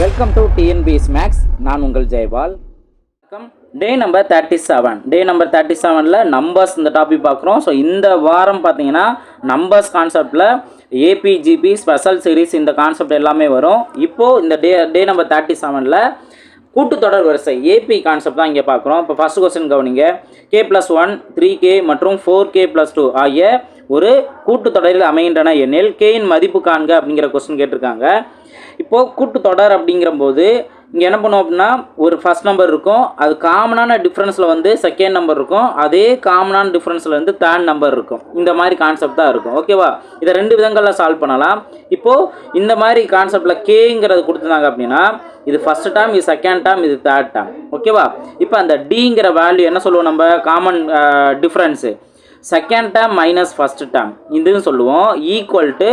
Welcome to TNPS maths நான் உங்கள் ஜெயபால் வணக்கம். Day number thirty seven day number thirty செவனில் நம்பர்ஸ் இந்த டாபிக் பார்க்குறோம். ஸோ இந்த வாரம் பார்த்தீங்கன்னா நம்பர்ஸ் கான்செப்டில் ஏபிஜிபி ஸ்பெஷல் சீரிஸ் இந்த கான்செப்ட் எல்லாமே வரும். இப்போது இந்த டே டே நம்பர் தேர்ட்டி செவனில் கூட்டுத்தொடர் வரிசை ஏபி கான்செப்ட் தான் இங்கே பார்க்குறோம். இப்போ ஃபர்ஸ்ட் கொஸ்டின் கவனிங்க. K plus one three K மற்றும் ஃபோர் கே ப்ளஸ் டூ ஆகிய ஒரு கூட்டுத்தொடரில் அமைகின்றன எனில் கேயின் மதிப்பு காண்க அப்படிங்கிற கொஸ்டின் கேட்டிருக்காங்க. இப்போது கூட்டுத்தொடர் அப்படிங்கிறபோது இங்கே என்ன பண்ணுவோம் அப்படின்னா ஒரு ஃபர்ஸ்ட் நம்பர் இருக்கும் அது காமனான டிஃப்ரென்ஸில் வந்து செகண்ட் நம்பர் இருக்கும் அதே காமனான டிஃப்ரென்ஸில் வந்து தேர்ட் நம்பர் இருக்கும். இந்த மாதிரி கான்செப்ட் தான் இருக்கும். ஓகேவா இதை ரெண்டு விதங்களில் சால்வ் பண்ணலாம். இப்போது இந்த மாதிரி கான்செப்டில் கேங்கிறது கொடுத்துருந்தாங்க அப்படின்னா இது ஃபஸ்ட் டேம் இது செகண்ட் டேம் இது தேர்ட் டேம் ஓகேவா இப்போ அந்த டிங்கிற வேல்யூ என்ன சொல்லுவோம் நம்ம? Common difference second term minus first term இதுன்னு சொல்லுவோம். Equal to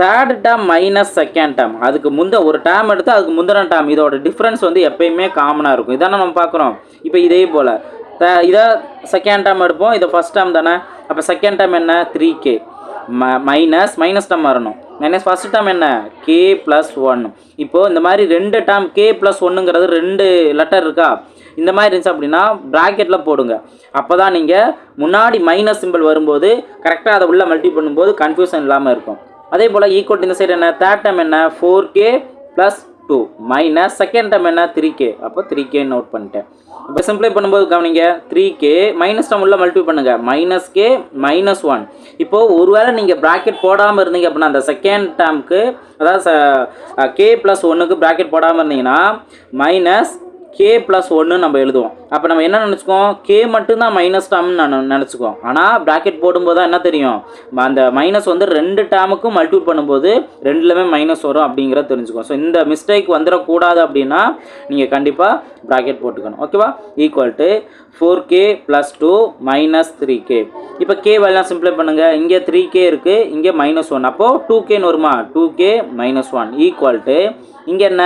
third term minus second term அதுக்கு முந்த ஒரு டேர்ம் எடுத்து அதுக்கு முந்தின டேர்ம் இதோட டிஃப்ரென்ஸ் வந்து எப்பயுமே காமனாக இருக்கும். இதானே நம்ம பார்க்குறோம். இப்போ இதே போல். த இதை செகண்ட் டேர்ம் எடுப்போம். இதை ஃபஸ்ட் டேர்ம் தானே? அப்போ செகண்ட் டேர்ம் என்ன? த்ரீ கே ம மைனஸ் மைனஸ் டேர்ம் வரணும். மைனஸ் ஃபஸ்ட் டேர்ம் என்ன? கே ப்ளஸ் ஒன் இப்போது இந்த மாதிரி ரெண்டு டேர்ம் கே ப்ளஸ் ஒன்றுங்கிறது ரெண்டு லெட்டர் இருக்கா? இந்த மாதிரி இருந்துச்சு அப்படின்னா ப்ராக்கெட்டில் போடுங்க. அப்போ தான் நீங்கள் முன்னாடி மைனஸ் சிம்பிள் வரும்போது கரெக்டாக அதை உள்ளே மல்டி பண்ணும்போது கன்ஃபியூஷன் இல்லாமல் இருக்கும். அதே போல் ஈக்குவல் இந்த சைடு என்ன? தேர்ட் டைம் என்ன? Four K plus two minus second term என்ன? த்ரீ கே அப்போ த்ரீ கே நோட் பண்ணிட்டேன். இப்போ சிம்பிளை பண்ணும்போது கவனிங்க த்ரீ கே மைனஸ் டம் உள்ள மல்டிபிள் பண்ணுங்கள் மைனஸ் கே மைனஸ் ஒன் இப்போது ஒருவேளை நீங்கள் ப்ராக்கெட் போடாமல் இருந்தீங்க அப்படின்னா அந்த செகண்ட் டேம்க்கு அதாவது கே ப்ளஸ் ஒன்றுக்கு ப்ராக்கெட் போடாமல் இருந்தீங்கன்னா மைனஸ் கே ப்ளஸ் ஒன்று நம்ம எழுதுவோம். அப்போ நம்ம என்ன நினச்சிக்கோம் கே மட்டும்தான் மைனஸ் டேம்னு நான் நினச்சிக்கோம் ஆனால் ப்ராக்கெட் போடும்போது தான் என்ன தெரியும்? அந்த மைனஸ் வந்து ரெண்டு டேமுக்கும் மல்டிபிள் பண்ணும்போது ரெண்டுலேயுமே மைனஸ் வரும் அப்படிங்கிறத தெரிஞ்சுக்கோம் ஸோ இந்த மிஸ்டேக் வந்துடக்கூடாது அப்படின்னா நீங்கள் கண்டிப்பாக ப்ராக்கெட் போட்டுக்கணும். ஓகேவா equal to four K plus two minus three K இப்போ கே வேலாம் சிம்பிளை பண்ணுங்கள் இங்கே த்ரீ கே இருக்குது இங்கே மைனஸ் ஒன் அப்போது டூ கேன்னு வருமா? Two K minus one equal to இங்கே என்ன?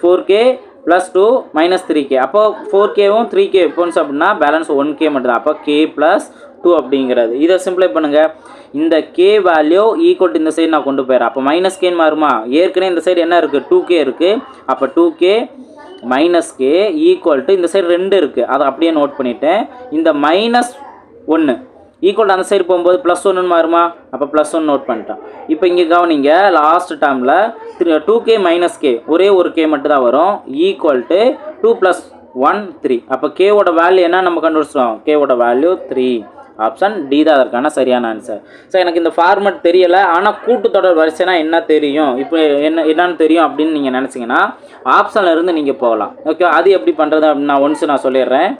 Four K plus two minus three K அப்போ ஃபோர் கேவும் த்ரீ கே போன்ஸ் அப்படின்னா பேலன்ஸ் ஒன் கே மட்டும்தான். அப்போ கே ப்ளஸ் டூ அப்படிங்கிறது. இதை சிம்பிளை பண்ணுங்கள் இந்த கே வேல்யூ ஈக்குவல் இந்த சைடு நான் கொண்டு போயிடுறேன். அப்போ மைனஸ் கேன்னு மாறுமா? ஏற்கனவே இந்த சைடு என்ன இருக்குது டூ கே இருக்குது அப்போ two K minus K equal to இந்த சைடு ரெண்டு இருக்குது அதை அப்படியே நோட் பண்ணிவிட்டேன் இந்த மைனஸ் ஒன்று ஈக்குவல் அந்த சைடு போகும்போது ப்ளஸ் ஒன்று மாறுமா? அப்போ ப்ளஸ் ஒன் நோட் பண்ணிட்டான் இப்போ இங்கே கவனிங்க லாஸ்ட் டேர்மில் three two K minus K ஒரே ஒரு கே மட்டும் தான் வரும். Equal to two plus one three அப்போ கேவோட வேல்யூ என்ன? நம்ம கண்டுபிடிச்சிட்டோம் கேவோட வேல்யூ த்ரீ ஆப்ஷன் டி தான் அதற்கான சரியான ஆன்சர் ஸோ எனக்கு இந்த ஃபார்மட் தெரியலை. ஆனால் கூட்டுத்தொடர் வரிசைனா என்ன தெரியும்? இப்போ என்ன என்னன்னு தெரியும் அப்படின்னு நீங்கள் நினச்சிங்கன்னா ஆப்ஷனில் இருந்து நீங்கள் போகலாம். ஓகே அது எப்படி பண்ணுறது அப்படின்னு நான் ஒன்ஸ் நான் சொல்லிடுறேன்.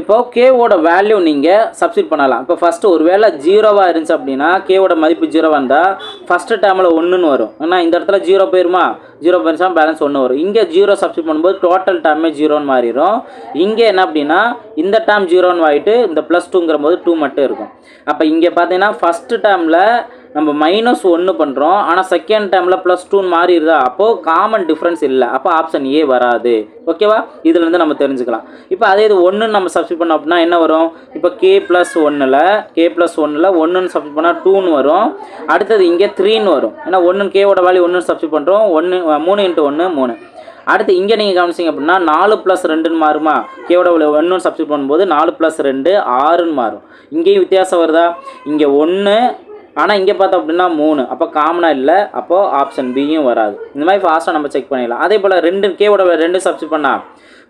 இப்போ கேவோட வேல்யூ நீங்கள் சப்ஸ்டிட் பண்ணலாம். இப்போ ஃபஸ்ட்டு ஒரு வேளை ஜீரோவாக இருந்துச்சு அப்படின்னா கேவோட மதிப்பு ஜீரோவாக இருந்தால் ஃபஸ்ட்டு டைமில் ஒன்றுன்னு வரும். ஏன்னா இந்த இடத்துல ஜீரோ போயிருமா? ஜீரோ போயிருச்சா? பேலன்ஸ் ஒன்று வரும். இங்கே ஜீரோ சப்ஸ்டிட் பண்ணும்போது டோட்டல் டேர்மே ஜீரோன்னு மாறிடும். இங்கே என்ன அப்படின்னா இந்த டேர்ம் ஜீரோன்னு ஆகிட்டு இந்த ப்ளஸ் டூங்கிற போது டூ மட்டும் இருக்கும். அப்போ இங்கே பார்த்தீங்கன்னா ஃபஸ்ட்டு டைமில் நம்ம மைனஸ் ஒன்று பண்ணுறோம் ஆனால் செகண்ட் டைமில் ப்ளஸ் டூன்னு மாறிடுதா? அப்போது காமன் டிஃப்ரென்ஸ் இல்லை. அப்போ ஆப்ஷன் ஏ வராது. ஓகேவா இதுலேருந்து நம்ம தெரிஞ்சுக்கலாம். இப்போ அதே இது ஒன்றுன்னு நம்ம சப்ஸ்ட் பண்ணோம் அப்படின்னா என்ன வரும்? இப்போ கே ப்ளஸ் ஒன்றில் கே ப்ளஸ் ஒன்றில் ஒன்றுன்னு சப்ஸ்ட் பண்ணால் டூன்னு வரும். அடுத்தது இங்கே த்ரீன்னு வரும். ஏன்னா ஒன்று கேவோட வேல்யூ ஒன்றுன்னு சப்ஸ்ட் பண்ணுறோம் ஒன்று மூணு இன்ட்டு ஒன்று மூணு. அடுத்து இங்கே நீங்கள் கவனிச்சிங்க அப்படின்னா நாலு ப்ளஸ் ரெண்டுன்னு மாறுமா? கேவோட ஒன்றுன்னு சப்ஸ்டிட் பண்ணும்போது நாலு ப்ளஸ் ரெண்டு ஆறுன்னு மாறும். இங்கேயும் வித்தியாசம் வருதா? இங்கே ஒன்று ஆனால் இங்கே பார்த்தோம் அப்படின்னா மூணு. அப்போ காமனாக இல்லை. அப்போது ஆப்ஷன் பியும் வராது. இந்த மாதிரி ஃபாஸ்ட்டாக நம்ம செக் பண்ணிடலாம். அதே போல் ரெண்டு கேவோட ரெண்டு சப்ஸ்டிட் பண்ணால்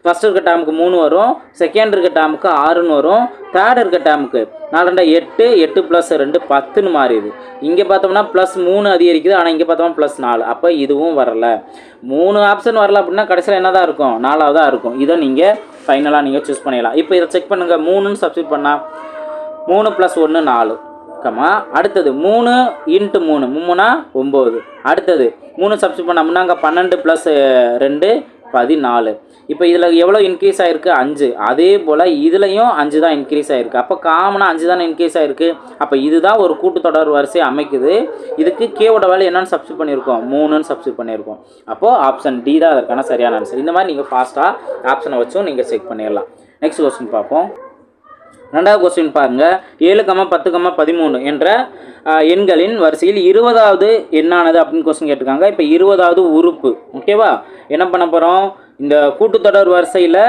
ஃபஸ்ட் இருக்க டேமுக்கு மூணு வரும். செகண்ட் இருக்க டேமுக்கு ஆறுன்னு வரும். தேர்ட் இருக்க டேமுக்கு நாலு ரெண்டா எட்டு எட்டு ப்ளஸ் ரெண்டு பத்துன்னு மாறிடுது. இங்கே பார்த்தோம்னா ப்ளஸ் மூணு அதிகரிக்குது. ஆனால் இங்கே பார்த்தோம்னா ப்ளஸ் நாலு. அப்போ இதுவும் வரல. மூணு ஆப்ஷன் வரல அப்படின்னா கடைசியில் என்ன தான் இருக்கும்? நாலாவதாக இருக்கும். இதை நீங்கள் ஃபைனலாக நீங்கள் சூஸ் பண்ணிடலாம். இப்போ இதை செக் பண்ணுங்கள் மூணுன்னு சப்ஸ்டிட் பண்ணால் மூணு ப்ளஸ் ஒன்று நாலு. கமா. அடுத்தது மூணு இன்ட்டு மூணு. மூணுனா ஒம்பது. அடுத்தது மூணு சப்ஸ்டிட் பண்ணோம்னா அங்கே பன்னெண்டு ப்ளஸ் ரெண்டு பதினாலு. இப்போ இதில் எவ்வளோ இன்க்ரீஸ் ஆகிருக்கு அஞ்சு. அதே போல் இதுலேயும் அஞ்சு தான் இன்க்ரீஸ் ஆகிருக்கு அப்போ காமனாக அஞ்சு தானே இன்க்ரீஸ் ஆகிருக்கு அப்போ இதுதான் ஒரு கூட்டுத்தொடர் வரிசை அமைக்குது. இதுக்கு கேவோட வேலை என்னென்னு சப்ஸ்டிட் பண்ணியிருக்கோம். மூணுன்னு சப்ஸ்டிட் பண்ணியிருக்கோம். அப்போது ஆப்ஷன் டி தான் அதற்கான சரியான ஆன்சர் இந்த மாதிரி நீங்கள் ஃபாஸ்ட்டாக ஆப்ஷனை வச்சும் நீங்கள் செக் பண்ணிடலாம். நெக்ஸ்ட் கொஸ்டின் பார்ப்போம். ரெண்டாவது கொஸ்டின் பாருங்க. ஏழு கம்மா பத்து கம்மா பதிமூணு என்ற எண்களின் வரிசையில் இருபதாவது எண்ணானது அப்படின்னு கொஸ்டின் கேட்டிருக்காங்க. இப்போ இருபதாவது உறுப்பு ஓகேவா என்ன பண்ண போகிறோம் இந்த கூட்டுத்தொடர் வரிசையில்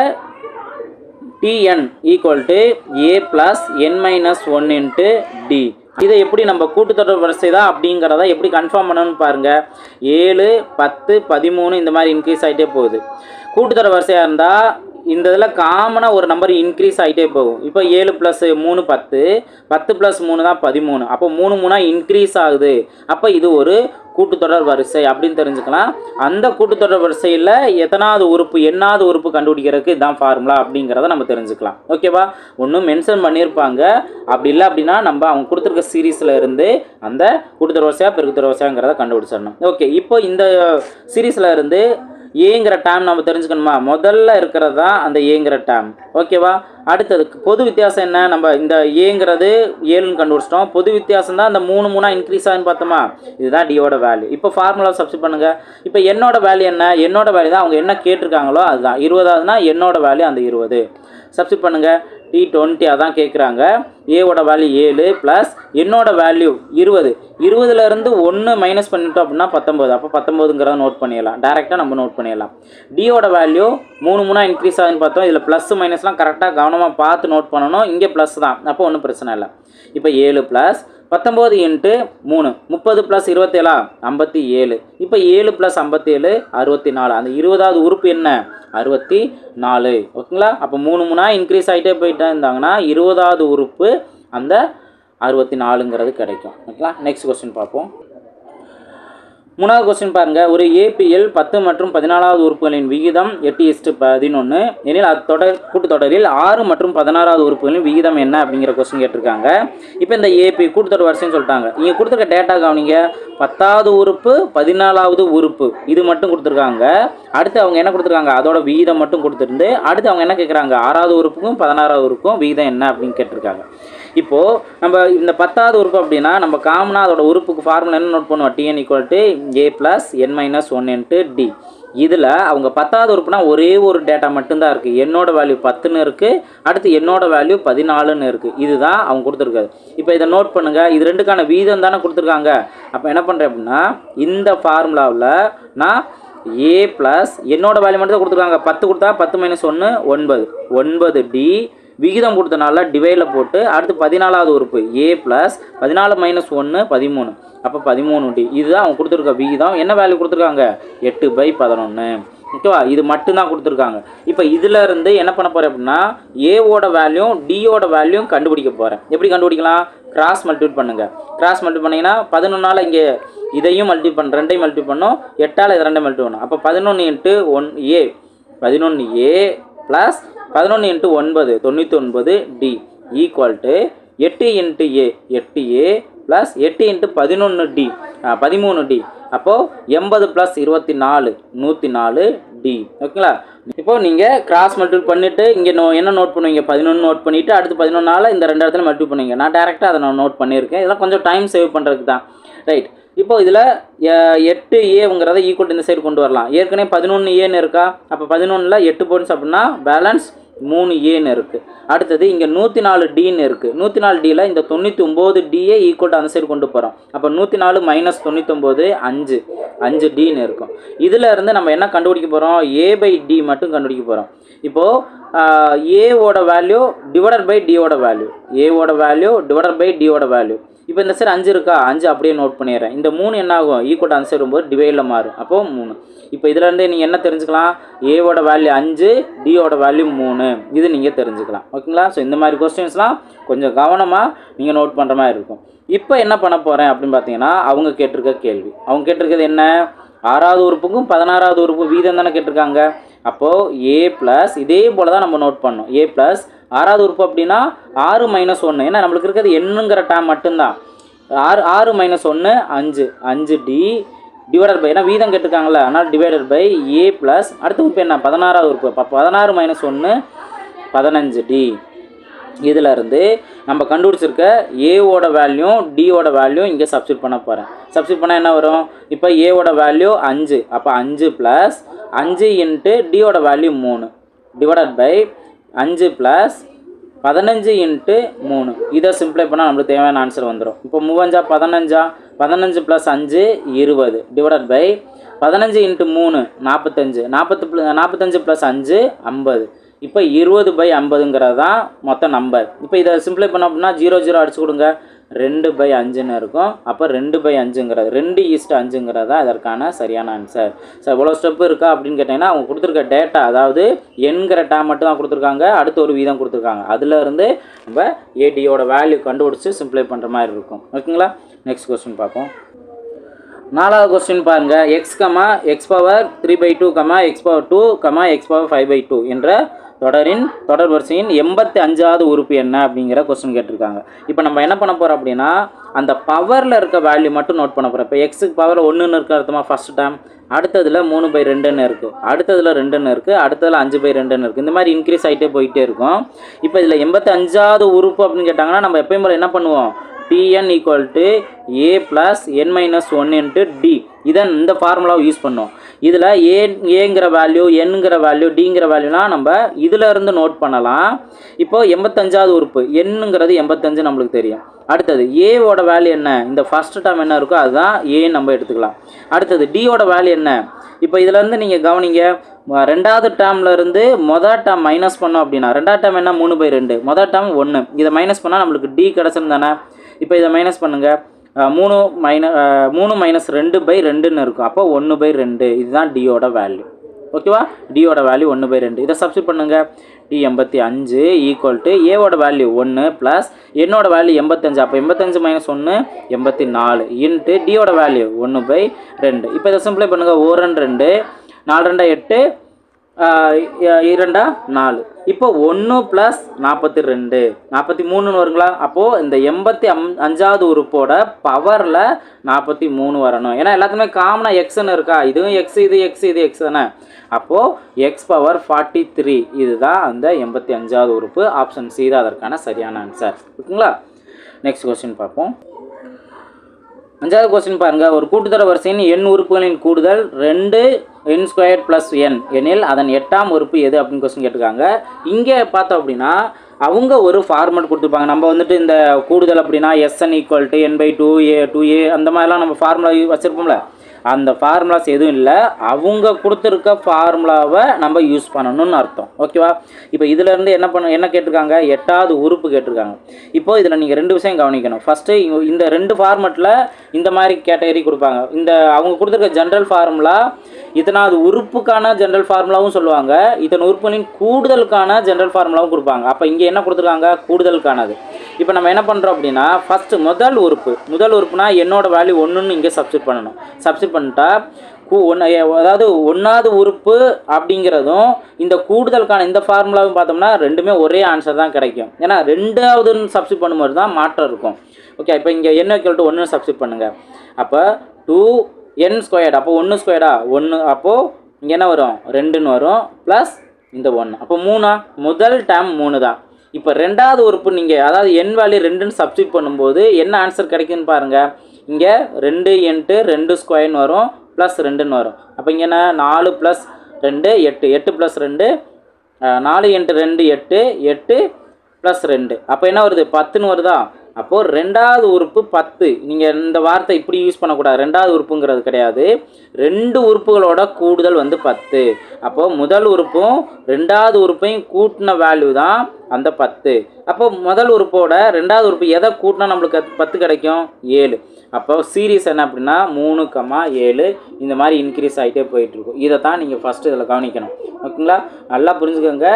T N equal to A plus N minus one into D இதை எப்படி நம்ம கூட்டுத்தொடர் வரிசை தான் அப்படிங்கிறத எப்படி கன்ஃபார்ம் பண்ணணும்னு பாருங்கள் ஏழு பத்து பதிமூணு இந்த மாதிரி இன்க்ரீஸ் ஆகிட்டே போகுது. கூட்டுத்தொடர் வரிசையாக இருந்தால் இந்த இதில் காமனாக ஒரு நம்பர் இன்க்ரீஸ் ஆகிட்டே போகும். இப்போ ஏழு ப்ளஸ் மூணு பத்து பத்து ப்ளஸ் மூணு தான் பதிமூணு. அப்போ மூணு மூணாக இன்க்ரீஸ் ஆகுது. அப்போ இது ஒரு கூட்டுத்தொடர் வரிசை அப்படின்னு தெரிஞ்சுக்கலாம். அந்த கூட்டுத்தொடர் வரிசையில் எத்தனாவது உறுப்பு என்னாவது உறுப்பு கண்டுபிடிக்கிறதுக்கு இதுதான் ஃபார்முலா அப்படிங்கிறத நம்ம தெரிஞ்சுக்கலாம். ஓகேவா ஒன்றும் மென்ஷன் பண்ணியிருப்பாங்க. அப்படி இல்லை அப்படின்னா நம்ம அவங்க கொடுத்துருக்க சீரீஸில் இருந்து அந்த கூட்டுத்தொடர் வரிசையாக பெருக்குத்தொடர் வரிசையாங்கிறத கண்டுபிடிச்சிடணும். ஓகே இப்போ இந்த சீரீஸில் இருந்து ஏங்கிற டேம் நம்ம தெரிஞ்சுக்கணுமா? முதல்ல இருக்கிறது தான் அந்த ஏங்கிற டேம் ஓகேவா அடுத்தது பொது வித்தியாசம் என்ன? நம்ம இந்த ஏங்கிறது ஏழுன்னு கண்டுபிடிச்சிட்டோம். பொது வித்தியாசம் தான் அந்த மூணு மூணாக இன்க்ரீஸ் ஆகுன்னு பார்த்தோமா? இதுதான் டியோட வேல்யூ இப்போ ஃபார்முலா சப்ஸ்ட் பண்ணுங்கள் இப்போ என்னோட வேல்யூ என்ன? என்னோட வேல்யூ தான் அவங்க என்ன கேட்டிருக்காங்களோ அதுதான். இருபதாவதுனா என்னோட வேல்யூ அந்த இருபது. சப்ஸ்ட் பண்ணுங்கள் டி டுவெண்ட்டி அதான் கேட்குறாங்க ஏவோட வேல்யூ ஏழு ப்ளஸ் என்னோட வேல்யூ இருபது. இருபதுலேருந்து ஒன்று மைனஸ் பண்ணிட்டோம் அப்படின்னா பத்தொம்போது அப்போ பத்தொம்போதுங்கிறத நோட் பண்ணிடலாம். டேரெக்டாக நம்ம நோட் பண்ணிடலாம். டியோட வேல்யூ மூணு மூணாக இன்க்ரீஸ் ஆகுதுன்னு பார்த்தோம். இதில் ப்ளஸ் மைனஸ்லாம் கரெக்டாக கவனமாக பார்த்து நோட் பண்ணணும். இங்கே ப்ளஸ் தான். அப்போ ஒன்றும் பிரச்சனை இல்லை. இப்போ ஏழு ப்ளஸ் பத்தொம்போது இன்ட்டு மூணு. முப்பது ப்ளஸ் இருபத்தேழா? ஐம்பத்தி ஏழு. இப்போ ஏழு ப்ளஸ் ஐம்பத்தேழு அறுபத்தி நாலு. அந்த இருபதாவது உறுப்பு என்ன? அறுபத்தி நாலு. ஓகேங்களா? அப்போ மூணு மூணா இன்க்ரீஸ் ஆகிட்டே போயிட்டே இருந்தாங்கன்னா இருபதாவது உறுப்பு அந்த அறுபத்தி நாலுங்கிறது கிடைக்கும். ஓகேங்களா? நெக்ஸ்ட் கொஸ்டின் பார்ப்போம். மூணாவது கொஸ்டின் பாருங்க. ஒரு ஏபிஎல் பத்து மற்றும் பதினாலாவது உறுப்புகளின் விகிதம் எட்டு இஸ்டு பதினொன்று எனில் அது தொடர் கூட்டுத்தொடரில் ஆறு மற்றும் பதினாறாவது உறுப்புகளின் விகிதம் என்ன அப்படிங்கிற கொஸ்டின் கேட்டிருக்காங்க. இப்போ இந்த ஏபி கூட்டுத்தொடர் வரிசைன்னு சொல்லிட்டாங்க. இங்கே கொடுத்துருக்க டேட்டா கவனிங்க. பத்தாவது உறுப்பு பதினாலாவது உறுப்பு. இது மட்டும் கொடுத்துருக்காங்க. அடுத்து அவங்க என்ன கொடுத்துருக்காங்க? அதோட விகிதம் மட்டும் கொடுத்துருந்து அடுத்து அவங்க என்ன கேட்குறாங்க ஆறாவது உறுப்புக்கும் பதினாறாவது உறுப்புக்கும் விகிதம் என்ன அப்படின்னு கேட்டிருக்காங்க. இப்போது நம்ம இந்த பத்தாவது உறுப்பு அப்படின்னா நம்ம காமனாக அதோட உறுப்புக்கு ஃபார்முலா என்ன நோட் பண்ணுவோம்? T N equal to A plus N minus one into D இதில் அவங்க பத்தாவது உறுப்புனா ஒரே ஒரு டேட்டா மட்டும்தான் இருக்குது என்னோட வேல்யூ பத்துன்னு இருக்குது அடுத்து என்னோட வேல்யூ பதினாலுன்னு இருக்குது இதுதான் அவங்க கொடுத்துருக்காரு இப்போ இதை நோட் பண்ணுங்கள் இது ரெண்டுக்கான வீதம் தானே கொடுத்துருக்காங்க. அப்போ என்ன பண்ணுறேன் அப்படின்னா இந்த ஃபார்முலாவில் நான் ஏ ப்ளஸ் என்னோட வேல்யூ மட்டும் தான் கொடுத்துருக்காங்க. பத்து கொடுத்தா பத்து மைனஸ் ஒன்று ஒன்பது. ஒன்பது டி விகிதம் கொடுத்தனால டிவைடில் போட்டு அடுத்து பதினாலாவது உறுப்பு ஏ ப்ளஸ் பதினாலு மைனஸ் ஒன்று பதிமூணு. அப்போ பதிமூணு டி. இதுதான் அவங்க கொடுத்துருக்க விகிதம். என்ன வேல்யூ கொடுத்துருக்காங்க? எட்டு பை பதினொன்று ஓகேவா இது மட்டும்தான் கொடுத்துருக்காங்க. இப்போ இதில் இருந்து என்ன பண்ண போகிறேன் அப்படின்னா ஏவோட வேல்யூ டியோட வேல்யூ கண்டுபிடிக்க போகிறேன் எப்படி கண்டுபிடிக்கலாம்? கிராஸ் மல்டிபிள் பண்ணுங்கள் கிராஸ் மல்டிபிள் பண்ணிங்கன்னா பதினொன்றால் இங்கே இதையும் மல்டி பண்ண ரெண்டையும் மல்டி பண்ணோம். எட்டால் இது ரெண்டையும் மல்டி பண்ணும் அப்போ பதினொன்று இன்ட்டு ஒன் ஏ பதினொன்று ஏ ப்ளஸ் பதினொன்று இன்ட்டு ஒன்பது தொண்ணூற்றி ஒன்பது டி ஈக்குவல் டு எட்டு இன்ட்டு ஏ எட்டு ஏ ப்ளஸ் எட்டு இன்ட்டு பதினொன்று டி பதிமூணு டி அப்போது எண்பது ப்ளஸ் இருபத்தி நாலு நூற்றி நாலு டி ஓகேங்களா? இப்போது நீங்கள் கிராஸ் மல்டிபிள் பண்ணிவிட்டு இங்கே நோ என்ன நோட் பண்ணுவீங்க? பதினொன்று நோட் பண்ணிவிட்டு அடுத்து பதினொன்றால் இந்த ரெண்டு இடத்துல மல்டிபிள் பண்ணுவீங்க. நான் டேரெக்டாக அதை நான் நோட் பண்ணியிருக்கேன். இதெல்லாம் கொஞ்சம் டைம் சேவ் பண்ணுறதுக்கு தான். ரைட் இப்போ இதில் எட்டு ஏங்கிறத ஈக்குவல் இந்த சைடு கொண்டு வரலாம். ஏற்கனவே பதினொன்று ஏன்னு இருக்கா? அப்போ பதினொன்றில் எட்டு போன்ஸ் அப்படின்னா பேலன்ஸ் மூணு ஏன்னு இருக்குது அடுத்தது இங்கே நூற்றி நாலு டின்னு இருக்குது நூற்றி நாலு டியில் இந்த தொண்ணூற்றி ஒம்பது டியே ஈக்குவல் அந்த சைடு கொண்டு போகிறோம் அப்போ நூற்றி நாலு மைனஸ் தொண்ணூற்றொம்பது அஞ்சு. அஞ்சு டின்னு இருக்கும். இதில் இருந்து நம்ம என்ன கண்டுபிடிக்க போகிறோம் ஏ பை டி மட்டும் கண்டுபிடிக்க போகிறோம் இப்போது ஏவோட வேல்யூ டிவைடட் பை டியோட வேல்யூ ஏவோட வேல்யூ டிவைடட் பை டியோட வேல்யூ இப்போ இந்த சைடு அஞ்சு இருக்கா? அஞ்சு அப்படியே நோட் பண்ணிடுறேன். இந்த மூணு என்ன ஆகும் ஈக்குவல் அந்த சைடு வரும்போது டிவைடில் மாறும். அப்போ மூணு. இப்போ இதுலேருந்து நீங்கள் என்ன தெரிஞ்சுக்கலாம்? ஏவோட வேல்யூ அஞ்சு டியோட வேல்யூ மூணு. இது நீங்கள் தெரிஞ்சுக்கலாம். ஓகேங்களா? ஸோ இந்த மாதிரி கொஸ்டின்ஸ்லாம் கொஞ்சம் கவனமாக நீங்கள் நோட் பண்ணுற மாதிரி இருக்கும். இப்போ என்ன பண்ண போகிறேன் அப்படின்னு பார்த்தீங்கன்னா அவங்க கேட்டிருக்க கேள்வி. அவங்க கேட்டிருக்கிறது என்ன? ஆறாவது உறுப்புக்கும் பதினாறாவது உறுப்பு வீதம் தானே கேட்டிருக்காங்க? அப்போது ஏ ப்ளஸ் இதே போல் தான் நம்ம நோட் பண்ணோம் ஏ ப்ளஸ் ஆறாவது உறுப்பு அப்படின்னா ஆறு மைனஸ் ஒன்று ஏன்னா நம்மளுக்கு இருக்கிறது என்னங்கிற டேம் மட்டும்தான். ஆறு ஆறு மைனஸ் ஒன்று அஞ்சு. அஞ்சு டி டிவைடட் பை ஏன்னா வீதம் கேட்டிருக்காங்களே அதனால் டிவைடட் பை ஏ ப்ளஸ் அடுத்த உறுப்பு என்ன? பதினாறாவது உறுப்பு பதினாறு மைனஸ் ஒன்று பதினஞ்சு டி இதிலருந்து நம்ம கண்டுபிடிச்சிருக்க ஏவோட வேல்யூ டியோட வேல்யூ இங்கே சப்ஸ்டியூட் பண்ண போகிறேன் சப்ஸ்டியூட் பண்ணால் என்ன வரும்? இப்போ ஏவோட வேல்யூ அஞ்சு. அப்போ அஞ்சு ப்ளஸ் அஞ்சு இன்ட்டு டியோட வேல்யூ மூணு. டிவைடட் பை அஞ்சு ப்ளஸ் பதினஞ்சு இன்ட்டு மூணு. இதை சிம்ப்ளை பண்ணால் நம்மளுக்கு தேவையான ஆன்சர் வந்துடும் இப்போ மூவஞ்சா பதினஞ்சா பதினஞ்சு ப்ளஸ் அஞ்சு இருபது. டிவைடட் பை பதினஞ்சு இன்ட்டு மூணு நாற்பத்தஞ்சு நாற்பத்து நாற்பத்தஞ்சு ப்ளஸ் அஞ்சு ஐம்பது. இப்போ இருபது பை ஐம்பதுங்கிறது தான் மொத்த நம்பர் இப்போ இதை சிம்ப்ளை பண்ணோம் அப்படின்னா ஜீரோ ஜீரோ அடிச்சு கொடுங்க. ரெண்டு பை அஞ்சுன்னு இருக்கும். அப்போ ரெண்டு பை அஞ்சுங்கிறது ரெண்டு ஈஸ்ட் அஞ்சுங்கிறது தான் அதற்கான சரியான ஆன்சர் சார் இவ்வளோ ஸ்டெப் இருக்கா அப்படின்னு கேட்டிங்கன்னா அவங்க கொடுத்துருக்க டேட்டா அதாவது எண்கிற டேம் மட்டும் தான் கொடுத்துருக்காங்க. அடுத்து ஒரு வீதம் கொடுத்துருக்காங்க. அதிலிருந்து நம்ம ஏடியோட வேல்யூ கண்டுபிடிச்சி சிம்ப்ளை பண்ணுற மாதிரி இருக்கும். ஓகேங்களா நெக்ஸ்ட் கொஸ்டின் பார்ப்போம். நாலாவது கொஸ்டின் பாருங்கள் x comma x power three by two comma x power two comma x power five by two என்ற தொடரின் தொடர் வரிசையின் எண்பத்தி அஞ்சாவது உறுப்பு என்ன அப்படிங்கிற கொஸ்டின் கேட்டிருக்காங்க. இப்போ நம்ம என்ன பண்ண போகிறோம் அப்படின்னா அந்த பவரில் இருக்க வேல்யூ மட்டும் நோட் பண்ண போகிறோம் இப்போ எக்ஸுக்கு பவர் ஒன்றுன்னு இருக்க அர்த்தமாக ஃபஸ்ட் டைம் அடுத்ததில் மூணு பை ரெண்டுன்னு இருக்குது அடுத்ததில் ரெண்டுன்னு இருக்குது அடுத்ததில் அஞ்சு பை ரெண்டுன்னு இருக்குது இந்த மாதிரி இன்க்ரீஸ் ஆகிட்டே போயிட்டே இருக்கும். இப்போ இதில் எண்பத்தி அஞ்சாவது உறுப்பு அப்படின்னு கேட்டாங்கன்னா நம்ம எப்பயும் போல் என்ன பண்ணுவோம்? T n equal to a plus n minus one into d இதை இந்த ஃபார்முலாவை யூஸ் பண்ணோம். இதில் ஏ ஏங்கிற வேல்யூ என்கிற வேல்யூ டிங்கிற வேல்யூலாம் நம்ம இதில் இருந்து நோட் பண்ணலாம். இப்போது எண்பத்தஞ்சாவது உறுப்பு. என்னங்கிறது எண்பத்தஞ்சு நம்மளுக்கு தெரியும். அடுத்தது ஏவோட வேல்யூ என்ன? இந்த ஃபஸ்ட் டேர்ம் என்ன இருக்கோ அதுதான் ஏன்னு நம்ம எடுத்துக்கலாம். அடுத்தது டியோட வேல்யூ என்ன? இப்போ இதுலேருந்து நீங்கள் கவனிங்க ரெண்டாவது டேர்ம்ல இருந்து மொதல் டேர்ம் மைனஸ் பண்ணோம் அப்படின்னா ரெண்டாவது டேர்ம் என்ன? மூணு பை ரெண்டு. மொதல் டேர்ம் ஒன்று இதை மைனஸ் பண்ணால் நம்மளுக்கு டி கிடச்சிருந்தானே? இப்போ இதை மைனஸ் பண்ணுங்கள் மூணு மைன மூணு மைனஸ் ரெண்டு பை ரெண்டுன்னு இருக்கும். அப்போ ஒன்று பை ரெண்டு. இதுதான் டியோட வேல்யூ ஓகேவா டியோட வேல்யூ ஒன்று பை ரெண்டு. இதை சப்ஸ்டிட் பண்ணுங்கள் டி எண்பத்தி அஞ்சு ஈக்குவல் டு ஏவோட வேல்யூ ஒன்று ப்ளஸ் என்னோட வேல்யூ எண்பத்தஞ்சு அப்போ எண்பத்தஞ்சு மைனஸ் ஒன்று எண்பத்தி நாலு இன்ட்டு டியோட வேல்யூ ஒன்று பை ரெண்டு. இப்போ இதை சிம்ப்ளை பண்ணுங்கள் ஓரன் ரெண்டு நாலு ரெண்டா எட்டு இரண்டா? நாலு. இப்போ ஒன்று ப்ளஸ் நாற்பத்தி ரெண்டு நாற்பத்தி மூணுன்னு வருங்களா? அப்போது இந்த எண்பத்தி அம் அஞ்சாவது உறுப்போட பவரில் நாற்பத்தி மூணு வரணும். ஏன்னா எல்லாத்துக்குமே காமனாக எக்ஸ்ன்னு இருக்கா? இதுவும் எக்ஸ் இது எக்ஸ் இது எக்ஸ் தானே. அப்போது எக்ஸ் பவர் ஃபார்ட்டி த்ரீ இதுதான் அந்த எண்பத்தி அஞ்சாவது உறுப்பு. ஆப்ஷன் சி தான் அதற்கான சரியான ஆன்சர் ஓகேங்களா? நெக்ஸ்ட் கொஸ்டின் பார்ப்போம். அஞ்சாவது கொஸ்டின் பாருங்கள் ஒரு கூட்டுத்தொடர் வரிசையின் எண் உறுப்புகளின் கூடுதல் ரெண்டு என் ஸ்கொயர் ப்ளஸ் என் எனில் அதன் எட்டாம் உறுப்பு எது அப்படின்னு கொஸ்டின் கேட்டிருக்காங்க. இங்கே பார்த்தோம் அப்படின்னா அவங்க ஒரு ஃபார்மட் கொடுத்துருப்பாங்க. நம்ம வந்துட்டு இந்த கூடுதல் அப்படின்னா s n equal to n by two a two a அந்த மாதிரிலாம் நம்ம ஃபார்முலா வச்சுருப்போம்ல. அந்த ஃபார்முலாஸ் எதுவும் இல்லை. அவங்க கொடுத்துருக்க ஃபார்முலாவை நம்ம யூஸ் பண்ணணும்னு அர்த்தம். ஓகேவா இப்போ இதிலேருந்து என்ன பண்ண என்ன கேட்டிருக்காங்க? எட்டாவது உறுப்பு கேட்டிருக்காங்க. இப்போ இதில் நீங்கள் ரெண்டு விஷயம் கவனிக்கணும். ஃபஸ்ட்டு இந்த ரெண்டு ஃபார்மெட்டில் இந்த மாதிரி கேட்டகரி கொடுப்பாங்க. இந்த அவங்க கொடுத்துருக்க ஜென்ரல் ஃபார்முலா இத்தனாவது உறுப்புக்கான ஜென்ரல் ஃபார்முலாவும் சொல்லுவாங்க. இதன் உறுப்புகளின் கூடுதலுக்கான ஜென்ரல் ஃபார்முலாவும் கொடுப்பாங்க. அப்போ இங்கே என்ன கொடுத்துருக்காங்க? கூடுதலுக்கானது. இப்போ நம்ம என்ன பண்ணுறோம் அப்படின்னா ஃபஸ்ட்டு முதல் உறுப்பு. முதல் உறுப்புனா என்னோட வேல்யூ ஒன்றுன்னு இங்கே சப்ஸ்டிட் பண்ணணும். சப்ஸ்டிட் பண்ணிட்டா கூ ஒன்று அதாவது ஒன்றாவது உறுப்பு அப்படிங்கிறதும் இந்த கூடுதலுக்கான இந்த ஃபார்முலாவும் பார்த்தோம்னா ரெண்டுமே ஒரே ஆன்சர் தான் கிடைக்கும். ஏன்னா ரெண்டாவதுன்னு சப்ஸ்டிட் பண்ணும்போது தான் மாற்றம் இருக்கும். ஓகே இப்போ இங்கே என்ன கேள்ட்டு ஒன்று சப்ஸ்டிட் பண்ணுங்கள் அப்போ டூ என் ஸ்கொயர்டு அப்போ ஒன்று ஸ்கொயர்டா ஒன்று அப்போது இங்கே என்ன வரும்? ரெண்டுன்னு வரும் ப்ளஸ் இந்த ஒன்று அப்போ மூணா? முதல் டேம் மூணு தான். இப்போ ரெண்டாவது உறுப்பு நீங்கள் அதாவது என் வேல்யூ ரெண்டுன்னு சப்ஸ்டிட் பண்ணும்போது என்ன ஆன்சர் கிடைக்குன்னு பாருங்கள் இங்கே ரெண்டு இன்ட்டு ரெண்டு ஸ்கொயர்னு வரும் ப்ளஸ் ரெண்டுன்னு வரும். அப்போ இங்கே என்ன? நாலு ப்ளஸ் ரெண்டு எட்டு. எட்டு ப்ளஸ் ரெண்டு நாலு இன்ட்டு ரெண்டு எட்டு. எட்டு ப்ளஸ் ரெண்டு. அப்போ என்ன வருது? பத்துன்னு வருதா? அப்போது ரெண்டாவது உறுப்பு பத்து. நீங்கள் இந்த வார்த்தை இப்படி யூஸ் பண்ணக்கூடாது. ரெண்டாவது உறுப்புங்கிறது கிடையாது. ரெண்டு உறுப்புகளோட கூடுதல் வந்து பத்து. அப்போது முதல் உறுப்பும் ரெண்டாவது உறுப்பையும் கூட்டின வேல்யூ தான் அந்த பத்து. அப்போது முதல் உறுப்போட ரெண்டாவது உறுப்பு எதை கூட்டினா நம்மளுக்கு பத்து கிடைக்கும்? ஏழு. அப்போ சீரீஸ் என்ன அப்படின்னா மூணு கம்மா ஏழு இந்த மாதிரி இன்க்ரீஸ் ஆகிட்டே போயிட்டுருக்கும். இதை தான் நீங்கள் ஃபஸ்ட்டு இதில் கவனிக்கணும். ஓகேங்களா? நல்லா புரிஞ்சுக்கோங்க.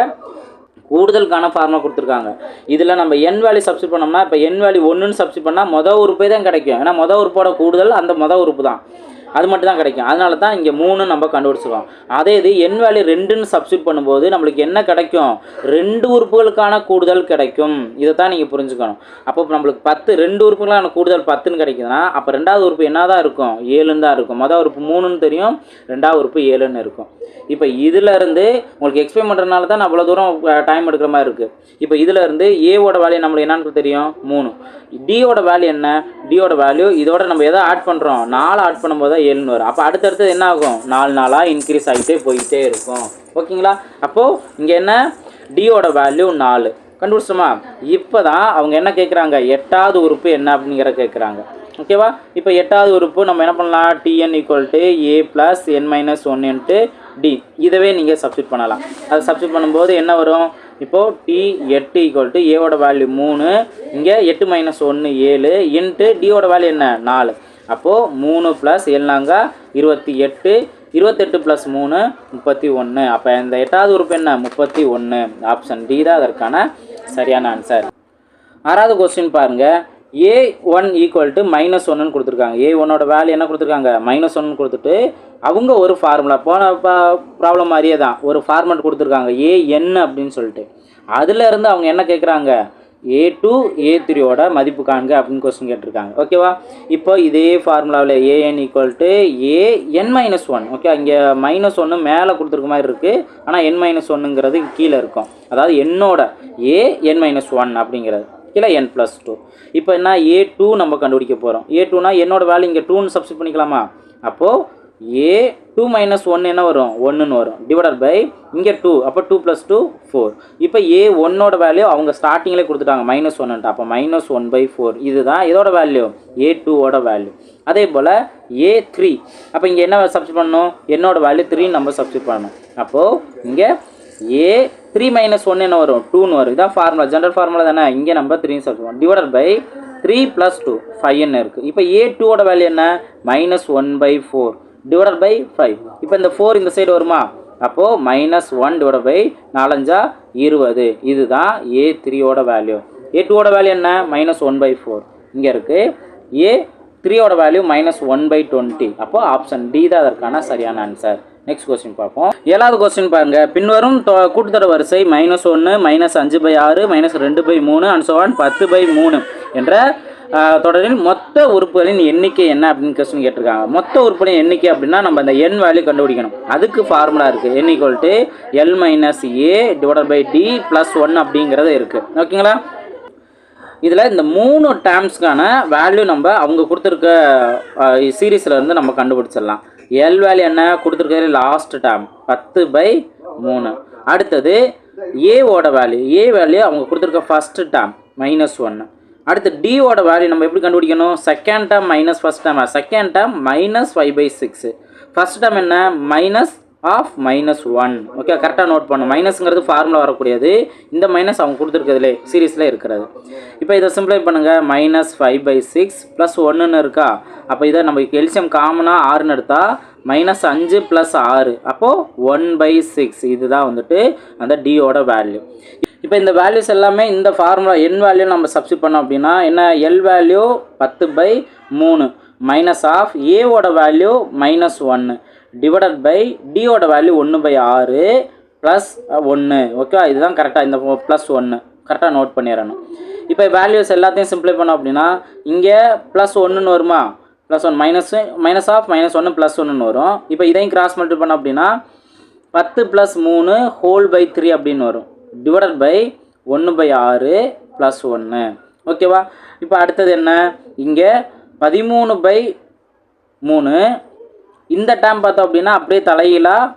கூடுதலுக்கான ஃபார்முலா கொடுத்துருக்காங்க. இதில் நம்ம என் வேல்யூ சப்ஸ்டிட் பண்ணோம்னா இப்போ என் வேல்யூ ஒன்றுன்னு சப்ஸ்டிட் பண்ணால் மொதல் உறுப்பே தான் கிடைக்கும். ஏன்னா மொதல் உறுப்போட கூடுதல் அந்த மொதல் உறுப்பு தான். அது மட்டும் தான் கிடைக்கும். அதனால தான் இங்கே மூணு நம்ம கண்டுபிடிச்சிருக்கோம். அதே இது என் வேல்யூ ரெண்டுன்னு சப்ஸ்டியூட் பண்ணும்போது நம்மளுக்கு என்ன கிடைக்கும்? ரெண்டு உறுப்புகளுக்கான கூடுதல் கிடைக்கும். இதை தான் நீங்கள் புரிஞ்சுக்கணும். அப்போ நம்மளுக்கு பத்து ரெண்டு உறுப்புகளான கூடுதல் பத்துன்னு கிடைக்குதுன்னா அப்போ ரெண்டாவது உறுப்பு என்ன தான் இருக்கும்? ஏழுன்னு தான் இருக்கும். மொதல் உறுப்பு மூணுன்னு தெரியும் ரெண்டாவது உறுப்பு ஏழுன்னு இருக்கும். இப்போ இதுலேருந்து உங்களுக்கு எக்ஸ்பிளைன் பண்ணுறதுனால தான் நான் அவ்வளோ தூரம் டைம் எடுக்கிற மாதிரி இருக்குது இப்போ இதுலேருந்து ஏவோட வேல்யூ நம்மளுக்கு என்னன்னு தெரியும்? மூணு. டியோட வேல்யூ என்ன? டியோட வேல்யூ இதோட நம்ம எதை ஆட் பண்ணுறோம் நாலு ஆட் பண்ணும்போது ஏழுன்னு வரும் அப்போ அடுத்தடுத்து என்ன ஆகும்? நாலு நாளாக இன்க்ரீஸ் ஆகிட்டே போயிட்டே இருக்கும். ஓகேங்களா அப்போது இங்கே என்ன? டியோட வேல்யூ நாலு. கண்டுபிடிச்சோமா இப்போ தான் அவங்க என்ன கேட்குறாங்க எட்டாவது உறுப்பு என்ன அப்படிங்கிற கேட்குறாங்க ஓகேவா இப்போ எட்டாவது உறுப்பு நம்ம என்ன பண்ணலாம்? T n equal to a plus n minus one into d இதவே நீங்கள் சப்ஸ்டிட் பண்ணலாம். அதை சப்ஸ்டிட் பண்ணும்போது என்ன வரும்? இப்போது டி எட்டு ஈக்குவல் டு ஏவோட வேல்யூ மூணு. இங்கே எட்டு மைனஸ் ஒன்று ஏழு இன்ட்டு டியோட வேல்யூ என்ன? நாலு. அப்போது மூணு ப்ளஸ் ஏழுனாங்க இருபத்தி எட்டு இருபத்தெட்டு ப்ளஸ் மூணு முப்பத்தி ஒன்று அப்போ இந்த எட்டாவது உறுப்பு என்ன? முப்பத்தி ஒன்று ஆப்ஷன் டி தான் அதற்கான சரியான ஆன்சர் ஆறாவது கொஸ்டின் பாருங்க. A one equal to minus ஒன்றுன்னு கொடுத்துருக்காங்க. ஏ ஒன்னோட வேல்யூ என்ன கொடுத்துருக்காங்க? மைனஸ் ஒன்று கொடுத்துட்டு அவங்க ஒரு ஃபார்முலா போன ப்ராப்ளம் மாதிரியே தான். ஒரு ஃபார்மெட் கொடுத்துருக்காங்க. ஏ என் அப்படின்னு சொல்லிட்டு. அதில் இருந்து அவங்க என்ன கேட்குறாங்க ஏ டூ ஏ த்ரீயோட மதிப்பு காண்க அப்படின்னு கொஸ்டின் கேட்டிருக்காங்க. ஓகேவா இப்போ இதே ஃபார்முலாவில் a n equal to a n minus one okay இங்கே மைனஸ் ஒன்று மேலே கொடுத்துருக்க மாதிரி இருக்குது ஆனால் என் மைனஸ் ஒன்னுங்கிறது கீழே இருக்கும். அதாவது என்னோட ஏ என் மைனஸ் ஒன் அப்படிங்கிறது. கீழே என் ப்ளஸ் டூ இப்போ என்ன? ஏ டூ நம்ம கண்டுபிடிக்க போகிறோம் ஏ டூனா என்னோட வேல்யூ இங்கே டூன்னு சப்ஸ்ட் பண்ணிக்கலாமா? அப்போது ஏ டூ மைனஸ் ஒன் என்ன வரும்? ஒன்றுன்னு வரும். டிவைடட் பை இங்கே டூ அப்போ டூ ப்ளஸ் டூ ஃபோர் இப்போ ஏ ஒன்னோட வேல்யூ அவங்க ஸ்டார்டிங்கில் கொடுத்துட்டாங்க. மைனஸ் ஒன்னுட்டு அப்போ மைனஸ் ஒன் பை ஃபோர் இதுதான் இதோட வேல்யூ ஏ டூவோட வேல்யூ அதே போல் ஏ த்ரீ அப்போ இங்கே என்ன சப்ஸ்ட் பண்ணணும்? என்னோட வேல்யூ த்ரீ நம்ம சப்ஸ்ட் பண்ணணும். அப்போது இங்கே ஏ த்ரீ மைனஸ் ஒன் என்ன வரும்? டூன்னு வரும். இதான் ஃபார்முலா ஜென்ரல் ஃபார்முலா தானே? இங்கே நம்ம த்ரீன்னு சப்ஸ்ட் பண்ணோம் divided by three plus two ஃபைவ்னு இருக்குது இப்போ ஏ டூவோட வேல்யூ என்ன? Minus one by four divided by five இப்போ இந்த ஃபோர் இந்த சைடு வருமா? அப்போது மைனஸ் ஒன் டிவைட் பை நாலஞ்சா இருபது. இதுதான் ஏ த்ரீயோட வேல்யூ ஏ டூவோட வேல்யூ என்ன? மைனஸ் ஒன் பை ஃபோர் இங்கே இருக்குது ஏ த்ரீயோட value minus one by twenty அப்போது ஆப்ஷன் டி தான் அதற்கான சரியான ஆன்சர் நெக்ஸ்ட் கொஸ்டின் பார்ப்போம். ஏழாவது கொஸ்டின் பாருங்க. பின்வரும் தொ- கூட்டுத்தொடர் வரிசை மைனஸ் ஒன்று மைனஸ் அஞ்சு பை ஆறு மைனஸ் ரெண்டு பை மூணு அண்ட் சோவான் பத்து பை மூணு என்ற தொடரில் மொத்த உறுப்புகளின் எண்ணிக்கை என்ன அப்படின்னு கொஸ்டின் கேட்டிருக்காங்க. மொத்த உறுப்புகளின் எண்ணிக்கை அப்படின்னா நம்ம அந்த எண் வேல்யூ கண்டுபிடிக்கணும். அதுக்கு ஃபார்முலா இருக்குது n equal to l minus a divide by d plus one அப்படிங்கிறது இருக்குது ஓகேங்களா இதில் இந்த மூணு டேர்ம்ஸ்க்கான வேல்யூ நம்ம அவங்க கொடுத்துருக்க சீரீஸில் இருந்து நம்ம கண்டுபிடிச்சிடலாம். எல் வேல்யூ என்ன? கொடுத்துருக்கிறது லாஸ்ட் டேர்ம் பத்து பை மூணு. அடுத்தது ஏவோட வேல்யூ ஏ வேல்யூ அவங்க கொடுத்துருக்க ஃபஸ்ட்டு டேர்ம் மைனஸ் ஒன்று அடுத்து டியோட வேல்யூ நம்ம எப்படி கண்டுபிடிக்கணும்? Second term minus first term second term minus five by six first term என்ன? Minus of minus one okay கரெக்டாக நோட் பண்ணும் மைனஸ்ங்கிறது ஃபார்முலா வரக்கூடியது. இந்த மைனஸ் அவங்க கொடுத்துருக்கிறதுலே சீரீஸில் இருக்கிறது. இப்போ இதை சிம்ப்ளை பண்ணுங்கள் minus five by six plus ஒன்றுன்னு இருக்கா? அப்போ இதை நம்ம எல்சியம் காமனாக ஆறுன்னு எடுத்தால் மைனஸ் அஞ்சு ப்ளஸ் ஆறு. அப்போது ஒன் பை சிக்ஸ் இதுதான் வந்துட்டு அந்த டியோட வேல்யூ இப்போ இந்த வேல்யூஸ் எல்லாமே இந்த ஃபார்முலா என் வேல்யூ நம்ம சப்ஸ்டியூட் பண்ணோம் அப்படின்னா என்ன? எல் வேல்யூ பத்து பை மூணு. மைனஸ் ஆஃப் ஏவோட வேல்யூ மைனஸ் ஒன்று டிவைடட் பை டியோட வேல்யூ ஒன்று பை ஆறு ப்ளஸ் ஒன்று ஓகேவா இதுதான் கரெக்டாக இந்த ப்ளஸ் ஒன்று கரெக்டாக நோட் பண்ணிடணும் இப்போ வேல்யூஸ் எல்லாத்தையும் சிம்ப்ளை பண்ணோம் அப்படின்னா இங்கே ப்ளஸ் ஒன்றுன்னு வருமா? Plus one minus minus of minus ஒன்று ப்ளஸ் ஒன்றுன்னு வரும். இப்போ இதையும் கிராஸ் மல்டி பண்ணோம் அப்படின்னா பத்து ப்ளஸ் மூணு ஹோல் பை த்ரீ அப்படின்னு வரும். டிவைடட் பை ஒன்று பை ஆறு ப்ளஸ் ஒன்று ஓகேவா இப்போ அடுத்தது என்ன? இங்கே பதிமூணு பை மூணு இந்த டேம் பார்த்தோம் அப்படின்னா அப்படியே தலையிலாக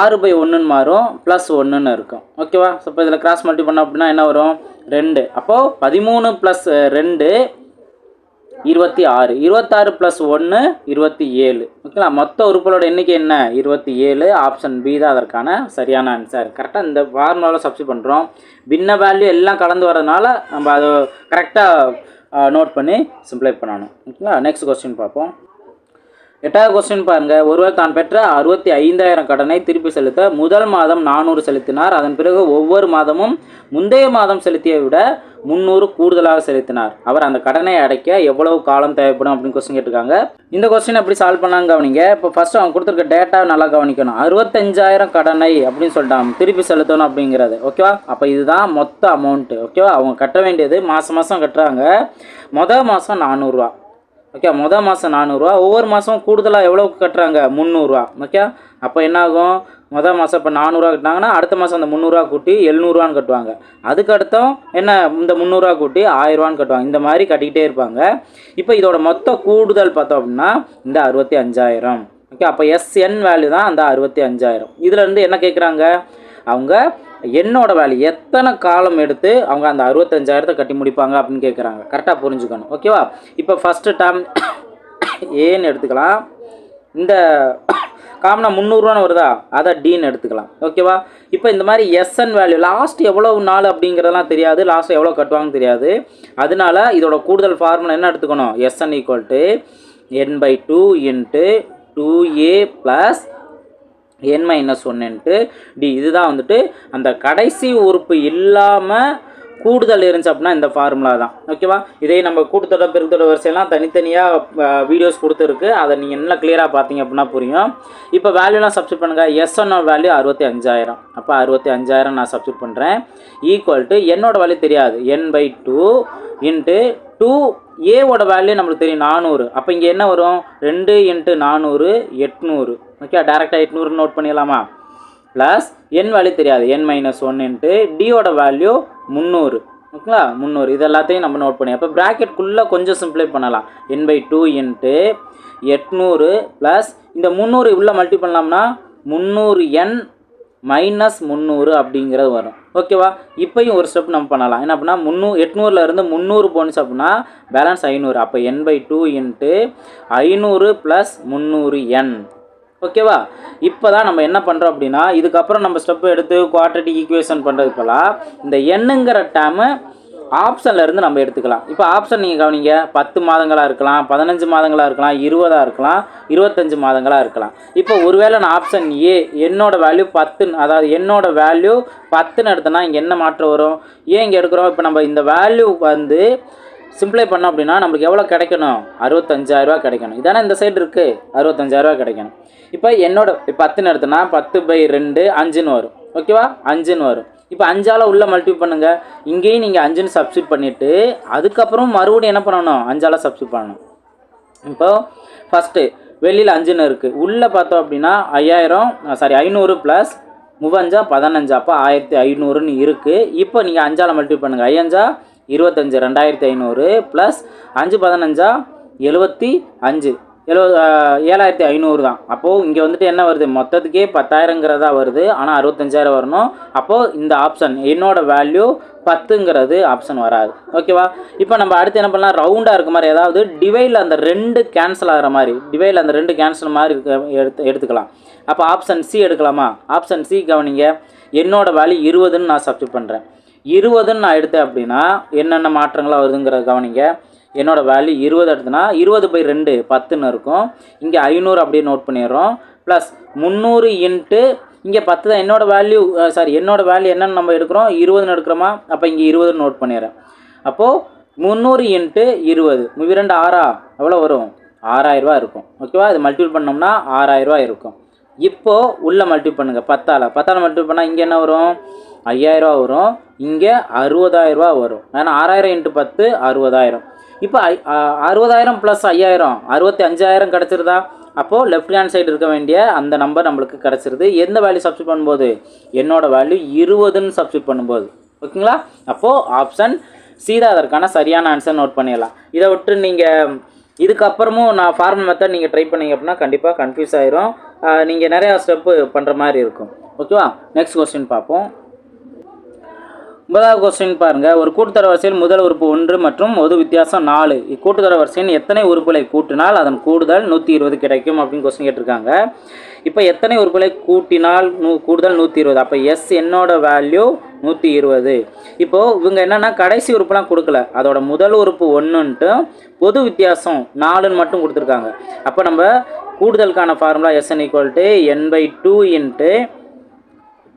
ஆறு பை ஒன்றுன்னு மாறும் ப்ளஸ் ஒன்றுன்னு இருக்கும். ஓகேவா ஸோ இப்போ இதில் கிராஸ் மல்டி பண்ணோம் அப்படின்னா என்ன வரும்? ரெண்டு. அப்போது பதிமூணு ப்ளஸ் ரெண்டு இருபத்தி ஆறு. இருபத்தாறு ப்ளஸ் ஒன்று இருபத்தி ஏழு. ஓகேங்களா மொத்த உறுப்புகளோட எண்ணிக்கை என்ன? இருபத்தி ஏழு. ஆப்ஷன் பி தான் அதற்கான சரியான ஆன்சர் கரெக்டாக இந்த ஃபார்முலாவில் சப்ஸ்டி பண்ணுறோம் பின்ன வேல்யூ எல்லாம் கலந்து வரதுனால நம்ம அதை கரெக்டாக நோட் பண்ணி சிம்ப்ளை பண்ணணும். ஓகேங்களா நெக்ஸ்ட் கொஸ்டின் பார்ப்போம். எட்டாவது கொஸ்டின் பாருங்க. ஒருவர் தான் பெற்ற அறுபத்தி ஐந்தாயிரம் கடனை திருப்பி செலுத்த முதல் மாதம் நானூறு செலுத்தினார். அதன் பிறகு ஒவ்வொரு மாதமும் முந்தைய மாதம் செலுத்திய விட முந்நூறு கூடுதலாக செலுத்தினார். அவர் அந்த கடனை அடைக்க எவ்வளவு காலம் தேவைப்படும் அப்படின்னு கொஸ்டின் கேட்டிருக்காங்க. இந்த கொஸ்டின் எப்படி சால்வ் பண்ணாங்க கவனிங்க. இப்போ ஃபர்ஸ்ட் அவங்க கொடுத்துருக்க டேட்டா நல்லா கவனிக்கணும். அறுபத்தஞ்சாயிரம் கடனை அப்படின்னு சொல்லிட்டாங்க திருப்பி செலுத்தணும் அப்படிங்கிறது. ஓகேவா அப்போ இதுதான் மொத்த அமௌண்ட்டு ஓகேவா அவங்க கட்ட வேண்டியது மாதம் மாதம் கட்டுறாங்க. மொதல் மாதம் நானூறுரூவா ஓகே மொதல் மாதம் நானூறுரூவா ஒவ்வொரு மாதம் கூடுதலாக எவ்வளோக்கு கட்டுறாங்க? முந்நூறுரூவா ஓகே அப்போ என்னாகும்? மொதல் மாதம் இப்போ நானூறுரூவா கட்டினாங்கன்னா அடுத்த மாதம் அந்த முந்நூறுரூவா கூட்டி எழுநூறுவான்னு கட்டுவாங்க. அதுக்கு அடுத்தம் என்ன இந்த முந்நூறுரூவா கூட்டி ஆயிரரூவான்னு கட்டுவாங்க. இந்த மாதிரி கட்டிக்கிட்டே இருப்பாங்க. இப்போ இதோட மொத்த கூடுதல் பார்த்தோம் அப்படின்னா இந்த அறுபத்தி அஞ்சாயிரம். ஓகே அப்போ எஸ்என் வேல்யூ தான் அந்த அறுபத்தி அஞ்சாயிரம். இதுலேருந்து என்ன கேட்குறாங்க அவங்க என்னோட வேல்யூ எத்தனை காலம் எடுத்து அவங்க அந்த அறுபத்தஞ்சாயிரத்தை கட்டி முடிப்பாங்க அப்படின்னு கேட்குறாங்க கரெக்டாக புரிஞ்சுக்கணும். ஓகேவா இப்போ ஃபஸ்ட்டு டேம் ஏன்னு எடுத்துக்கலாம். இந்த காமனாக முந்நூறுரூவான்னு வருதா? அதை டீன்னு எடுத்துக்கலாம். ஓகேவா இப்போ இந்த மாதிரி எஸ்என் வேல்யூ லாஸ்ட் எவ்வளோ நாள் அப்படிங்கிறதெல்லாம் தெரியாது. லாஸ்ட் எவ்வளோ கட்டுவாங்கன்னு தெரியாது. அதனால இதோட கூடுதல் ஃபார்முலா என்ன எடுத்துக்கணும்? S n equal to n by two into two a plus n minus ஒன்னுன்ட்டு D இதுதான் வந்துட்டு அந்த கடைசி உறுப்பு இல்லாமல் கூடுதல் இருந்துச்சு அப்படின்னா இந்த ஃபார்முலா தான். ஓகேவா இதே நம்ம கூட்டுத்தொட பெருத்தொட வரிசையெல்லாம் தனித்தனியாக வீடியோஸ் கொடுத்துருக்கு. அதை நீங்கள் நல்லா கிளியராக பார்த்தீங்க அப்படின்னா புரியும். இப்போ வேல்யூலாம் சப்ஸ்ட் பண்ணுங்கள் எஸ் ஒன் வேல்யூ அறுபத்தி அஞ்சாயிரம் அப்போ அறுபத்தி அஞ்சாயிரம் நான் சப்ஸ்ட் பண்ணுறேன் ஈக்குவல் டு என்னோட வேல்யூ தெரியாது. N by two into two ஏவோட வேல்யூ நம்மளுக்கு தெரியும் நானூறு. அப்போ இங்கே என்ன வரும்? ரெண்டு இன்ட்டு நானூறு எட்நூறு. ஓகே டேரெக்டாக எட்நூறு நோட் பண்ணிடலாமா? ப்ளஸ் என் வேல்யூ தெரியாது. என் மைனஸ் ஒன்னுட்டு டியோட வேல்யூ முந்நூறு. ஓகேங்களா முந்நூறு. இது எல்லாத்தையும் நம்ம நோட் பண்ணி அப்போ ப்ராக்கெட்குள்ளே கொஞ்சம் சிம்ப்ளை பண்ணலாம். என் பை டூ இன்ட்டு எட்நூறு ப்ளஸ் இந்த முந்நூறு உள்ளே மல்டி பண்ணலாம்னா முந்நூறு என் மைனஸ் முந்நூறு அப்படிங்கிறது வரும். ஓகேவா இப்போயும் ஒரு ஸ்டெப் நம்ம பண்ணலாம். என்ன அப்படின்னா முந்நூ எட்நூறுல இருந்து முந்நூறு போனுச்சு அப்படின்னா பேலன்ஸ் ஐநூறு. அப்போ என் பை டூ இன்ட்டு ஐநூறு ப்ளஸ் முந்நூறு என் ஓகேவா? இப்போ தான் நம்ம என்ன பண்ணுறோம் அப்படின்னா இதுக்கப்புறம் நம்ம ஸ்டெப் எடுத்து குவாட்ரட்டிக் ஈக்குவேஷன் பண்ணுறது போலாம் இந்த எண்ணுங்கிற டேமு ஆப்ஷன்லேருந்து நம்ம எடுத்துக்கலாம். இப்போ ஆப்ஷன் நீங்கள் கவனிங்க பத்து மாதங்களாக இருக்கலாம் பதினஞ்சு மாதங்களாக இருக்கலாம் இருபதாக இருக்கலாம் இருபத்தஞ்சு மாதங்களாக இருக்கலாம். இப்போ ஒருவேளை நான் ஆப்ஷன் ஏ என்னோட வேல்யூ பத்துன்னு அதாவது என்னோடய வேல்யூ பத்துன்னு எடுத்தோன்னா இங்கே என்ன மாற்றம் வரும்? ஏன் இங்கே எடுக்கிறோம்? இப்போ நம்ம இந்த வேல்யூ வந்து சிம்ப்ளை பண்ணோம் அப்படின்னா நம்மளுக்கு எவ்வளோ கிடைக்கணும்? அறுபத்தஞ்சாயிரரூவா கிடைக்கணும். இதானே இந்த சைடு இருக்குது அறுபத்தஞ்சாயிரரூவா கிடைக்கணும். இப்போ என்னோட பத்துன்னு எடுத்தேன்னா பத்து பை ரெண்டு அஞ்சுன்னு வரும். ஓகேவா அஞ்சுன்னு வரும். இப்போ அஞ்சால் உள்ளே மல்டி பண்ணுங்கள் இங்கேயும் நீங்கள் அஞ்சுன்னு சப்ஸ்டியூட் பண்ணிவிட்டு அதுக்கப்புறம் மறுபடியும் என்ன பண்ணணும்? அஞ்சால் சப்ஸ்டியூட் பண்ணணும். இப்போது ஃபஸ்ட்டு வெளியில் அஞ்சுன்னு இருக்குது உள்ளே பார்த்தோம் அப்படின்னா ஐயாயிரம் சாரி ஐநூறு ப்ளஸ் மூவஞ்சா பதினஞ்சா. அப்போ ஆயிரத்தி ஐநூறுன்னு இருக்குது இப்போ நீங்கள் அஞ்சால் மல்டி பண்ணுங்கள் ஐயஞ்சா இருபத்தஞ்சு ரெண்டாயிரத்தி ஐநூறு ப்ளஸ் அஞ்சு பதினஞ்சா எழுபத்தி அஞ்சு. எழுவ ஏழாயிரத்தி ஐநூறு தான். அப்போது இங்கே வந்துட்டு என்ன வருது? மொத்தத்துக்கே பத்தாயிரங்கிறதா வருது. ஆனால் அறுபத்தஞ்சாயிரம் வரணும். அப்போது இந்த ஆப்ஷன் என்னோடய வேல்யூ பத்துங்கிறது ஆப்ஷன் வராது. ஓகேவா இப்போ நம்ம அடுத்து என்ன பண்ணலாம்? ரவுண்டாக இருக்க மாதிரி ஏதாவது டிவைடில் அந்த ரெண்டு கேன்சல் ஆகிற மாதிரி டிவைடில் அந்த ரெண்டு கேன்சல் மாதிரி இருக்க எடுத்து எடுத்துக்கலாம். அப்போ ஆப்ஷன் சி எடுக்கலாமா? ஆப்ஷன் சி கவனிங்க. என்னோட வேல்யூ இருபதுன்னு நான் சப்ஜெக்ட் பண்ணுறேன் இருபதுன்னு நான் எடுத்தேன் அப்படின்னா என்னென்ன மாற்றங்களாக வருதுங்கிறத கவனிங்க. என்னோடய வேல்யூ இருபது எடுத்தனா இருபது பை ரெண்டு பத்துன்னு இருக்கும். இங்கே ஐநூறு அப்படியே நோட் பண்ணிடுறோம். ப்ளஸ் முந்நூறு இன்ட்டு இங்கே பத்து தான். என்னோட வேல்யூ சாரி என்னோடய வேல்யூ என்னென்னு நம்ம எடுக்கிறோம். இருபதுன்னு எடுக்கிறோமா? அப்போ இங்கே இருபதுன்னு நோட் பண்ணிடுறேன். அப்போது முந்நூறு இன்ட்டு இருபது. இரண்டு ஆறா? எவ்வளோ வரும்? ஆறாயிரரூவா இருக்கும். ஓகேவா இது மல்டிபிள் பண்ணோம்னா ஆறாயிரரூவா இருக்கும். இப்போது உள்ளே மல்டிபிள் பண்ணுங்கள் பத்தால். பத்தால் மல்டிபிள் பண்ணால் இங்கே என்ன வரும்? ஐயாயிரரூவா வரும். இங்கே அறுபதாயிரரூவா வரும். ஏன்னா ஆறாயிரம் இன்ட்டு பத்து அறுபதாயிரம். இப்போ ஐ அறுபதாயிரம் ப்ளஸ் ஐயாயிரம் அறுபத்தி அஞ்சாயிரம் கிடச்சிருதா? அப்போது லெஃப்ட் ஹேண்ட் சைடு இருக்க வேண்டிய அந்த நம்பர் நம்மளுக்கு கிடச்சிருது. எந்த வேல்யூ சப்ஸ்டியூட் பண்ணும்போது? என்னோடய வேல்யூ இருபதுன்னு சப்ஸ்டியூட் பண்ணும்போது. ஓகேங்களா? அப்போது ஆப்ஷன் சீதா அதற்கான சரியான ஆன்சர் நோட் பண்ணிடலாம். இதை விட்டு நீங்கள் இதுக்கப்புறமும் நான் ஃபார்மல் மெத்தட் நீங்கள் ட்ரை பண்ணிங்க அப்படின்னா கண்டிப்பாக கன்ஃபியூஸ் ஆயிரும். நீங்கள் நிறையா ஸ்டெப்பு பண்ணுற மாதிரி இருக்கும். ஓகேவா? நெக்ஸ்ட் கொஸ்டின் பார்ப்போம். ஒன்பதாவது கொஸ்டின் பாருங்கள் ஒரு கூட்டுத்தர வரிசையில் முதல் உறுப்பு ஒன்று மற்றும் ஒரு வித்தியாசம் நாலு. இக்கூட்டுத்தர வரிசையின் எத்தனை உறுப்புகளை கூட்டினால் அதன் கூடுதல் நூற்றி இருபது கிடைக்கும் அப்படின்னு கொஸ்டின் கேட்டிருக்காங்க. இப்போ எத்தனை உறுப்புகளை கூட்டினால் நூ கூடுதல் நூற்றி இருபது? அப்போ எஸ் என்னோட வேல்யூ நூற்றி இருபது. இப்போது இவங்க என்னென்னா கடைசி உறுப்புலாம் கொடுக்கல. அதோட முதல் உறுப்பு ஒன்றுன்ட்டு பொது வித்தியாசம் நாலுன்னு மட்டும் கொடுத்துருக்காங்க. அப்போ நம்ம கூடுதலுக்கான formula s n equal to n by two into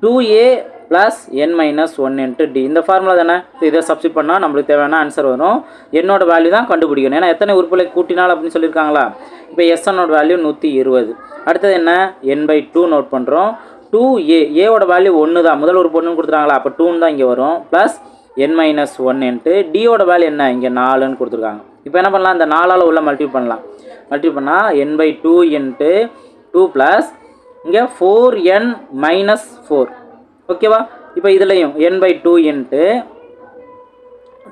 two a plus n minus one into d இந்த ஃபார்முலா தானே? இதை சப்ஸ்டியூட் பண்ணால் நம்மளுக்கு தேவையான ஆன்சர் வரும். என்னோட வேல்யூ தான் கண்டுபிடிக்கணும். ஏன்னா எத்தனை உறுப்புகளை கூட்டினால் அப்படின்னு சொல்லியிருக்காங்களா? இப்போ எஸ்என்னோட வேல்யூ நூற்றி இருபது. அடுத்தது என்ன? என் பை டூ நோட் பண்ணுறோம் டூ ஏ ஏவோட வேல்யூ ஒன்று தான். முதல் ஒரு பொண்ணுன்னு கொடுத்துருக்காங்களா? அப்போ டூன்னு தான் இங்கே வரும். ப்ளஸ் என் மைனஸ் ஒன்னுட்டு டியோட வேல்யூ என்ன? இங்கே நாலுன்னு கொடுத்துருக்காங்க. இப்போ என்ன பண்ணலாம்? இந்த நாலால் உள்ள மல்டி பண்ணலாம். மல்டி பண்ணால் n by two into two plus இங்கே ஃபோர் என் மைனஸ் ஃபோர் ஓகேவா? இப்போ இதுலேயும் n by two into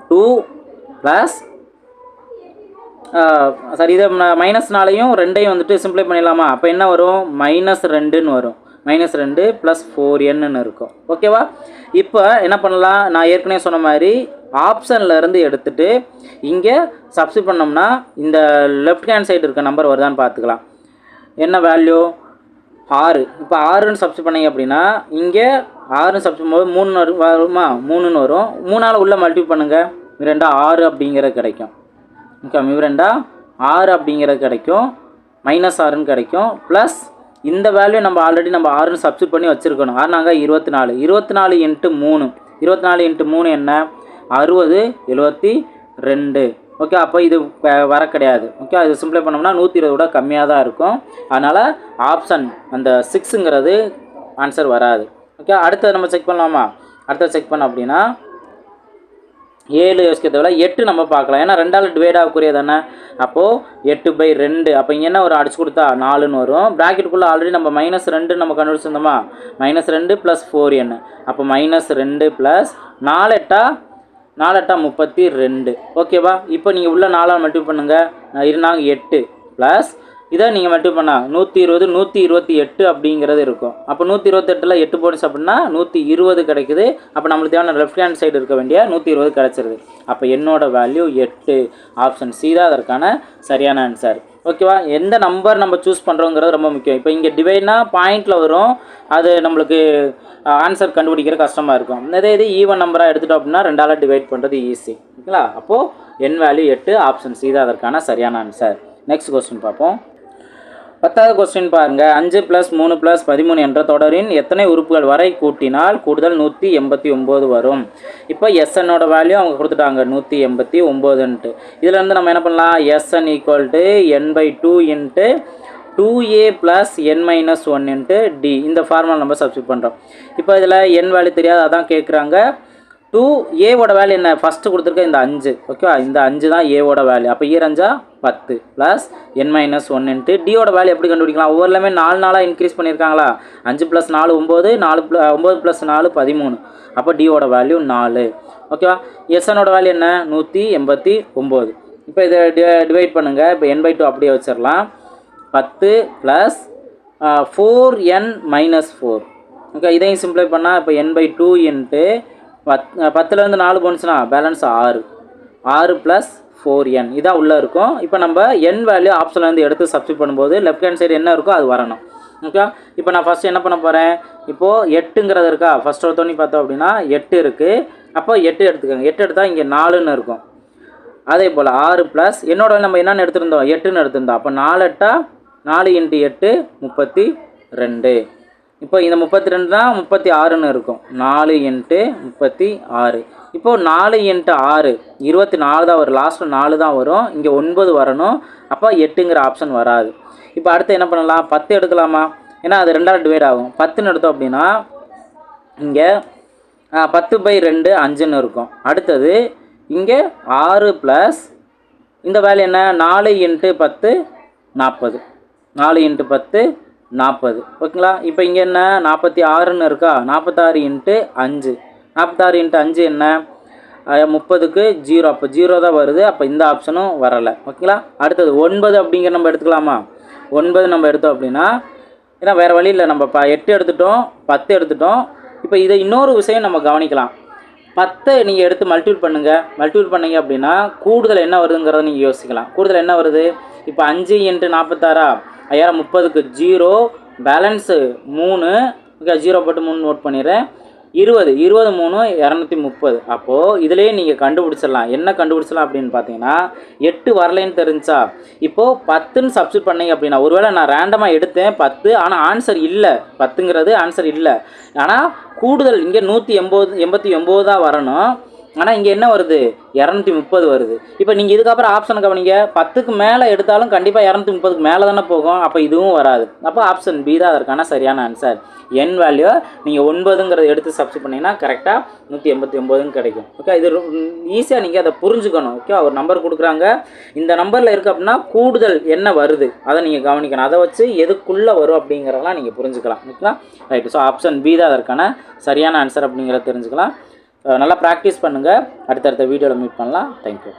two plus sorry இதை மைனஸ்னாலையும் ரெண்டையும் வந்துட்டு சிம்ப்ளை பண்ணிடலாமா? அப்போ என்ன வரும்? மைனஸ் ரெண்டுன்னு வரும். மைனஸ் ரெண்டு ப்ளஸ் ஃபோர் என்னு இருக்கும். ஓகேவா? இப்போ என்ன பண்ணலாம்? நான் ஏற்கனவே சொன்ன மாதிரி ஆப்ஷனில் இருந்து இங்கே சப்ஸ்ட் பண்ணோம்னா இந்த லெஃப்ட் ஹேண்ட் சைடு இருக்க நம்பர் வருதான்னு பார்த்துக்கலாம் என்ன வேல்யூ ஆறு. இப்போ ஆறுன்னு சப்ஸ்ட் பண்ணீங்க அப்படின்னா இங்கே ஆறுன்னு சப்ஸ்டிட் போது மூணு வருமா மூணுன்னு வரும். மூணால் உள்ளே மல்டிபிள் பண்ணுங்கள் இவரெண்டா ஆறு அப்படிங்கிறது கிடைக்கும். ஓகே மிக ஆறு அப்படிங்கிறது கிடைக்கும். மைனஸ் ஆறுன்னு கிடைக்கும். ப்ளஸ் இந்த வேல்யூ நம்ம ஆல்ரெடி நம்ம ஆறுன்னு சப்ஸ்டிட் பண்ணி வச்சுருக்கணும். ஆறுனாங்க இருபத்தி நாலு இருபத்தி நாலு இன்ட்டு மூணு. இருபத்தி நாலு இன்ட்டு மூணு என்ன? அறுபது எழுபத்தி ரெண்டு. ஓகே அப்போ இது வ- வர கிடையாது. ஓகே அது சிம்ப்ளை பண்ணோம்னா நூற்றி இருபது விட கம்மியாக தான் இருக்கும். அதனால் ஆப்ஷன் அந்த சிக்ஸுங்கிறது ஆன்சர் வராது. ஓகே அடுத்தது நம்ம செக் பண்ணலாமா? அடுத்தது செக் பண்ணோம் அப்படின்னா ஏழு யோசிக்கிறத விட எட்டு நம்ம பார்க்கலாம். ஏன்னா ரெண்டால் டிவைட் ஆகக்கூடிய தானே அப்போது எட்டு பை ரெண்டு. அப்போ இங்கே என்ன ஒரு அடிச்சு கொடுத்தா நாலுன்னு வரும். ப்ராக்கெட்டுக்குள்ளே ஆல்ரெடி நம்ம மைனஸ் ரெண்டு நம்ம கண்டுபிடிச்சிருந்தோமா? மைனஸ் ரெண்டு ப்ளஸ் ஃபோர் என்ன? அப்போ மைனஸ் ரெண்டு ப்ளஸ் நாலு எட்டா நாலு எட்டா முப்பத்தி ரெண்டு. ஓகேவா இப்போ நீங்கள் உள்ள நாலால் மல்டிபிள் பண்ணுங்கள் இருந்தாங்க எட்டு ப்ளஸ் இதை நீங்கள் மட்டும் பண்ணால் நூற்றி இருபது நூற்றி இருபத்தி எட்டு அப்படிங்கிறது இருக்கும். அப்போ நூற்றி இருபத்தெட்டில் எட்டு போனஸ் அப்படின்னா நூற்றி இருபது கிடைக்குது. அப்போ நம்மளுக்கு தேவையான லெஃப்ட் ஹேண்ட் சைடு இருக்க வேண்டிய நூற்றி இருபது கிடச்சிருது. அப்போ என்னோட வேல்யூ எட்டு. ஆப்ஷன் சி தான் அதற்கான சரியான ஆன்சர் ஓகேவா எந்த நம்பர் நம்ம சூஸ் பண்ணுறோங்கிறது ரொம்ப முக்கியம். இப்போ இங்கே டிவைட்னா பாயிண்டில் வரும். அது நம்மளுக்கு ஆன்சர் கண்டுபிடிக்கிற கஷ்டமாக இருக்கும். அதே இது ஈவன் நம்பராக எடுத்துட்டோம் அப்படின்னா ரெண்டால டிவைட் பண்ணுறது ஈஸி ஓகேங்களா அப்போது என் வேல்யூ எட்டு ஆப்ஷன் சி தான் அதற்கான சரியான ஆன்சர் நெக்ஸ்ட் கொஸ்டின் பார்ப்போம். பத்தாவது கொஸ்டின் பாருங்க. அஞ்சு ப்ளஸ் மூணு ப்ளஸ் பதிமூணு என்ற தொடரின் எத்தனை உறுப்புகள் வரை கூட்டினால் கூடுதல் நூற்றி எண்பத்தி ஒம்பது வரும். இப்போ எஸ்என்னோட வேல்யூ அவங்க கொடுத்துட்டாங்க நூற்றி எண்பத்தி ஒம்போதுன்ட்டு இதுலேருந்து நம்ம என்ன பண்ணலாம்? S n equal to n by two into two a plus n minus one into d இந்த ஃபார்முலா நம்ம சப்ஸ்டியூட் பண்ணுறோம் இப்போ இதில் என் வேல்யூ தெரியாது அதான் கேட்குறாங்க டூ ஏவோட வேல்யூ என்ன? ஃபஸ்ட்டு கொடுத்துருக்க இந்த அஞ்சு. ஓகேவா இந்த அஞ்சு தான் ஏவோட வேல்யூ அப்போ ஈரஞ்சா பத்து. Plus n minus one into டியோட value எப்படி கண்டுபிடிக்கலாம்? ஒவ்வொருலாமே நாலு நாளாக இன்க்ரீஸ் பண்ணியிருக்காங்களா? அஞ்சு ப்ளஸ் நாலு ஒம்பது நாலு ப்ள ஒம்பது ப்ளஸ் நாலு பதிமூணு. அப்போ டியோட வேல்யூ நாலு. ஓகேவா எஸ்எனோட வேல்யூ என்ன? நூற்றி எண்பத்தி ஒம்பது. இப்போ இதை டிவைட் பண்ணுங்கள் இப்போ என் பை டூ அப்படியே வச்சிடலாம். பத்து plus four n minus four okay இதையும் சிம்ப்ளை பண்ணால் இப்போ என் பை டூ இன்ட்டு பத் பத்துலேருந்து நாலு போணுச்சுன்னா பேலன்ஸ் ஆறு. ஆறு ப்ளஸ் ஃபோர் என் இதான் உள்ளே இருக்கும். இப்போ நம்ம என் வேல்யூ ஆப்ஷன்லேருந்து எடுத்து சப்ஸ்டியூட் பண்ணும்போது லெஃப்ட் ஹேண்ட் சைடு என்ன இருக்கோ அது வரணும். ஓகே இப்போ நான் ஃபஸ்ட்டு என்ன பண்ண போகிறேன் இப்போது எட்டுங்கிறது இருக்கா? ஃபஸ்ட் ஒருத்தோனி பார்த்தோம் அப்படின்னா எட்டு இருக்குது அப்போ எட்டு எடுத்துக்கோங்க. எட்டு எடுத்தால் இங்கே நாலுன்னு இருக்கும். அதே போல் ஆறு ப்ளஸ் என்னோட நம்ம என்னென்னு எடுத்திருந்தோம்? எட்டுன்னு எடுத்திருந்தோம். அப்போ நாலு எட்டா நாலு இன்ட்டு எட்டு முப்பத்தி ரெண்டு. இப்போ இந்த முப்பத்தி ரெண்டு தான் முப்பத்தி ஆறுன்னு இருக்கும். நாலு இன்ட்டு முப்பத்தி ஆறு இப்போது நாலு இன்ட்டு ஆறு இருபத்தி நாலு தான் வரும். லாஸ்ட்டில் நாலு தான் வரும். இங்கே ஒன்பது வரணும். அப்போ எட்டுங்கிற ஆப்ஷன் வராது. இப்போ அடுத்து என்ன பண்ணலாம்? பத்து எடுக்கலாமா? ஏன்னா அது ரெண்டாவது டிவைட் ஆகும். பத்துன்னு எடுத்தோம் அப்படின்னா இங்கே பத்து பை ரெண்டு அஞ்சுன்னு இருக்கும். அடுத்தது இங்கே ஆறு ப்ளஸ் இந்த வேல்யூ என்ன? நாலு இன்ட்டு பத்து நாற்பது. நாலு இன்ட்டு பத்து நாற்பது. ஓகேங்களா? இப்போ இங்கே என்ன? நாற்பத்தி ஆறுன்னு இருக்கா? நாற்பத்தாறு இன்ட்டு அஞ்சு. நாற்பத்தாறு இன்ட்டு அஞ்சு என்ன? முப்பதுக்கு ஜீரோ. அப்போ ஜீரோ தான் வருது. அப்போ இந்த ஆப்ஷனும் வரலை. ஓகேங்களா? அடுத்தது ஒன்பது அப்படிங்கிற நம்ம எடுத்துக்கலாமா? ஒன்பது நம்ம எடுத்தோம் அப்படின்னா ஏன்னா வேறு வழி இல்லை. நம்ம ப எட்டு எடுத்துட்டோம் பத்து எடுத்துட்டோம். இப்போ இதை இன்னொரு விஷயம் நம்ம கவனிக்கலாம். பத்தை நீங்கள் எடுத்து மல்டிபிள் பண்ணுங்கள் மல்டிபிள் பண்ணீங்க அப்படின்னா கூடுதல் என்ன வருதுங்கிறத நீங்கள் யோசிக்கலாம். கூடுதல் என்ன வருது? இப்போ அஞ்சு இன்ட்டு நாற்பத்தாறா? ஐயாயிரம் முப்பதுக்கு ஜீரோ பேலன்ஸு மூணு ஓகே ஜீரோ போட்டு மூணு நோட் பண்ணிடுறேன். இருபது இருபது மூணு இரநூத்தி முப்பது அப்போது இதுலேயே நீங்கள் கண்டுபிடிச்சிடலாம். என்ன கண்டுபிடிச்சலாம் அப்படின்னு பார்த்தீங்கன்னா எட்டு வரலைன்னு தெரிஞ்சா இப்போது பத்துன்னு சப்ஸ்டியூட் பண்ணீங்க அப்படின்னா ஒருவேளை நான் ரேண்டமாக எடுத்தேன் பத்து ஆனால் ஆன்சர் இல்லை. பத்துங்கிறது ஆன்சர் இல்லை. ஆனால் கூடுதல் இங்கே நூற்றி எண்பது எண்பத்தி ஒம்பது தான் வரணும். ஆனால் இங்கே என்ன வருது? இரநூத்தி முப்பது வருது. இப்போ நீங்கள் இதுக்கப்புறம் ஆப்ஷன் கவனிங்க. பத்துக்கு மேலே எடுத்தாலும் கண்டிப்பாக இரநூத்தி முப்பதுக்கு மேலே தானே போகும். அப்போ இதுவும் வராது. அப்போ ஆப்ஷன் பி தான் அதற்கான சரியான ஆன்சர் என் வேல்யூ நீங்கள் ஒன்பதுங்கிறத எடுத்து சப்ஸ்ட் பண்ணிங்கன்னா கரெக்டாக நூற்றி எண்பத்தி ஒம்போதுன்னு கிடைக்கும். ஓகே இது ஈஸியாக நீங்கள் அதை புரிஞ்சுக்கணும். ஓகே ஒரு நம்பர் கொடுக்குறாங்க. இந்த நம்பரில் இருக்குது அப்படின்னா கூடுதல் என்ன வருது? அதை நீங்கள் கவனிக்கணும். அதை வச்சு எதுக்குள்ளே வரும் அப்படிங்கிறதெல்லாம் நீங்கள் புரிஞ்சுக்கலாம். ஓகேங்களா ரைட்டு ஸோ ஆப்ஷன் பி தான் அதற்கான சரியான ஆன்சர் அப்படிங்கிறத தெரிஞ்சுக்கலாம். நல்லா ப்ராக்டிஸ் பண்ணுங்கள் அடுத்தடுத்த வீடியோவில் மீட் பண்ணலாம். தேங்க்யூ